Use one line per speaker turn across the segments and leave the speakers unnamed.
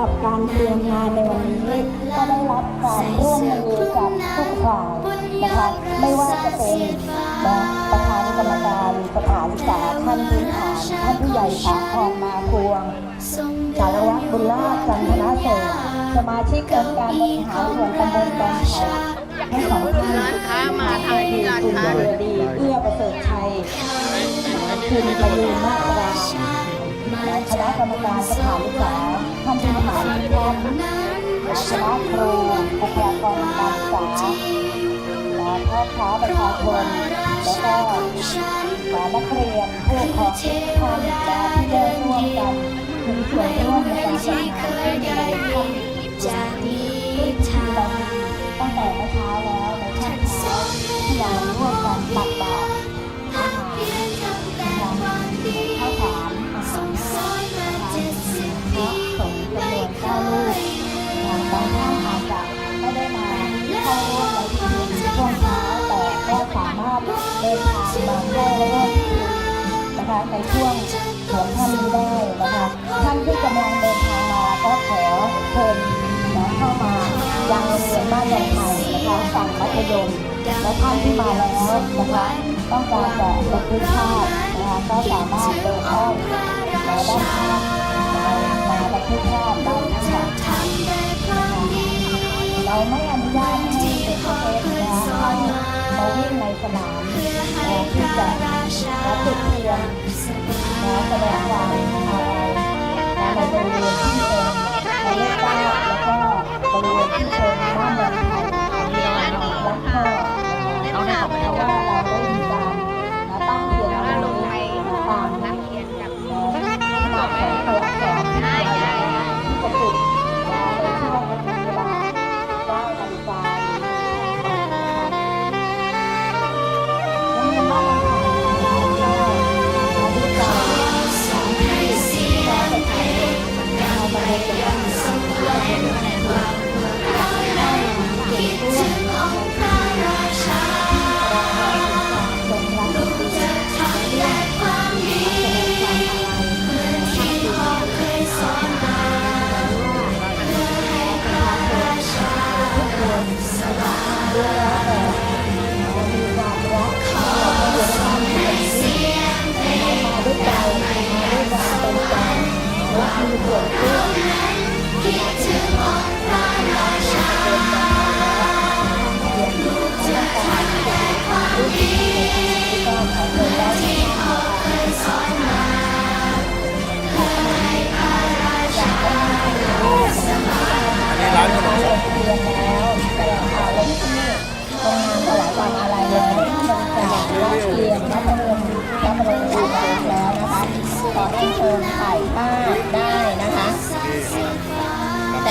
หรับการเตรียมงานในวันนี้ก็ได้รับการร่วมมือจากทุกฝ่ายนะคะไม่ว่าจะเป็นประธานกรรมการสถานศึกษาท่านพื้นฐานท่านผู้ใหญ่สาครมาพวงสารวัตรบุญลาภจันทนาเศษสมาชิกองค์การบริหารส่วนตำบลบางไผ่ทั้งสองท่าน
ร้านค้ามาทางที่ร้าน
คุณ
ค้า
เดีเอื้อประเสริฐชัยคุณประยูนมาตราและคณะกรรมการสถานศึกษา ท่านผู้บริหารทุกท่านและคณะครูบุคลากรทางการศึกษาและพ่อค้าประชาชนและก็และนักเรียนผู้ปกครองทุกท่านและที่ได้ร่วมกันมีส่วนร่วมในการจัดงานในค่ำ
จากนี้ทาง
ตั้งแต่เมื่อเช้าแล้วางมาเข้าร่วมพิธีนะคะในช่วงหัวค่ำนี้ได้นะคะท่านที่กำลังเดินทางมาก็ขอเชิญนะเข้ามายังโรงเรียนบ้านยางไทยนะคะฝั่งมัธยมและท่านที่มาแล้วนะคะต้องการจะบันทึกภาพนะคะก็สามารถเดินอ้อม สนามที่จะรับจุดเตียนนะแสดงความอาลัยนะในบริเวณ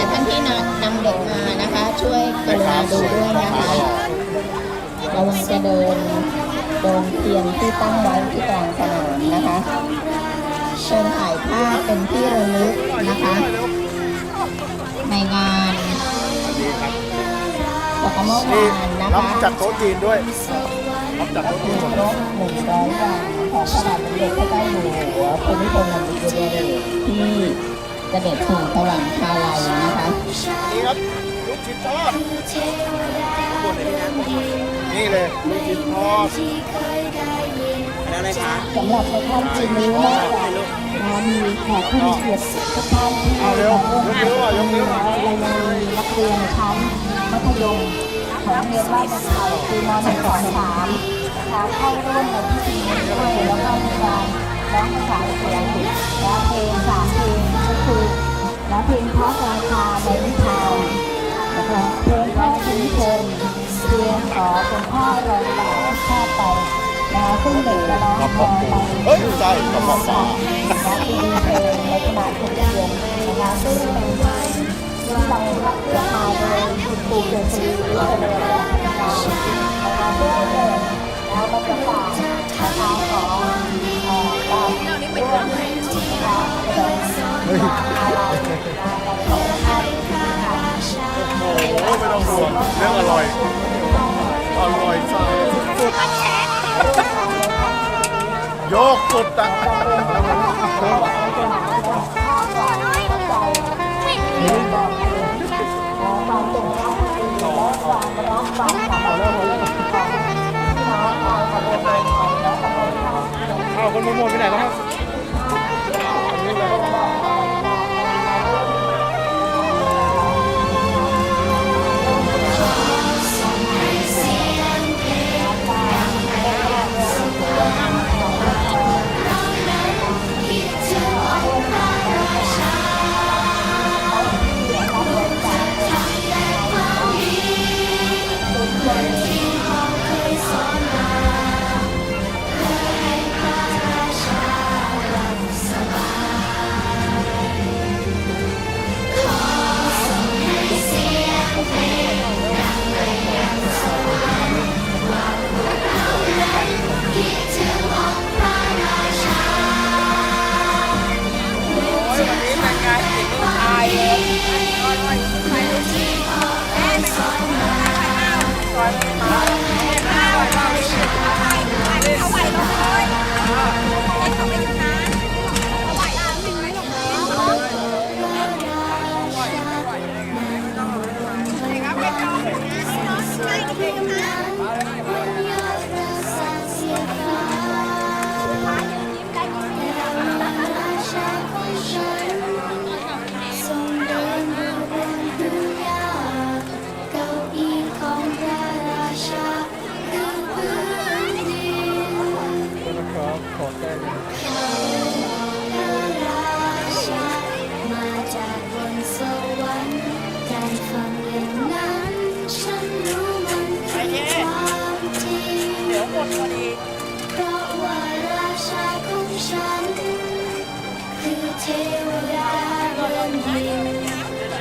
ท่านที่นำนำเด็กมานะคะ ช่วยกรุณาดูด้วยนะคะระวังจะเดินโดนเทียนที่ตั้งไว้ที่กลางสนามนะคะเชิญถ่ายภาพเป็นที่ระลึกนะคะ ในงานจากเมื่อ
นี่
วานนะ
รับ
คะ
จัดโต๊ะจีนด้วยรับจัดโต๊ะจีนหมด
ค
เล
ร
ย
บหนึ่งร้อยวันของพระบาทสมเด็จพระเจ้าอยู่หัวภูมิพลอดุลยเด ชที่เสด็จสู่สวรรคาลัยนะคะ
นี่ครับลูกชิ้นทอดนี่เลยลูกชิ้นทอดอะไรคะ
สำหรับในค่ำคืนนี้นอกจากนะมีแขกผู้มีเกียรติทุกท่านที่
เอาเร็ว
มาร่วม
ยกนิ้วอะยกนิ้ว
เรายังมีนักเรียนชั้นมัธยมของโรงเรียนบ้านนาไทยคือม .1 2 3 นะคะเข้าร่วมในพิธีนี้ด้วยแล้วก็มีการร้องภาษาเสียงและเพลงสามเพลงก็ คือและเพลงเพราะราชาในนิทานนะคะเพลงพระชุมชนเพลงขอเป็นพ่อรองบาทชาไปนะคะซึ่งเด็กจะร้อง
กระ
พ
ป๋
อ
ง
ไป
เฮ้ยใช่กระป๋องปลา
นะคะที่มีเพลงในขณะถูกเรียนะคะซึ่งเป็นที่เราคัดเลือกมาโดยคุณครูเจษฎีเจริญและนะคะนะคะเพื่อเกิดแล้วบรรยากาศนะคะของเอ่อการร่วม
โอ้ไม่ต้องห่วงเรื่องอร่อย อร่อยจ้าสุโยกสุดตัเอาค
น
มุมๆไปไหนแล้วครับ Amen.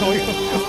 โอ้ย